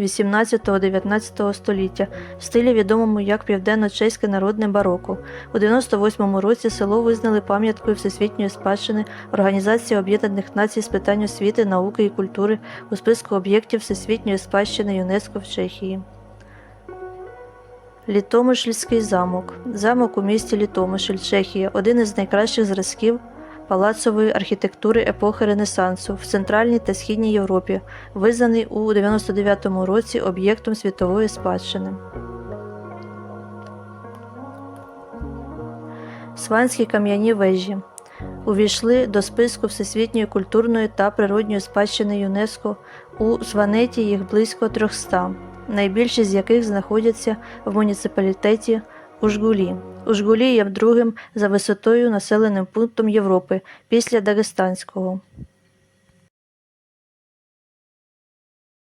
18-19 століття в стилі відомому як південно-чеське народне бароко. У 98-му році село визнали пам'яткою всесвітньої спадщини Організації Об'єднаних Націй з питань освіти, науки і культури у списку об'єктів всесвітньої спадщини ЮНЕСКО в Чехії. Літомишльський замок. Замок у місті Літомишль, Чехія, один із найкращих зразків палацової архітектури епохи Ренесансу в Центральній та Східній Європі, визнаний у 99-му році об'єктом світової спадщини. Сванські кам'яні вежі увійшли до списку Всесвітньої культурної та природньої спадщини ЮНЕСКО. У Сванеті їх близько 300, найбільші з яких знаходяться в муніципалітеті Ужгулі. Ужгулі є другим за висотою населеним пунктом Європи після Дагестанського.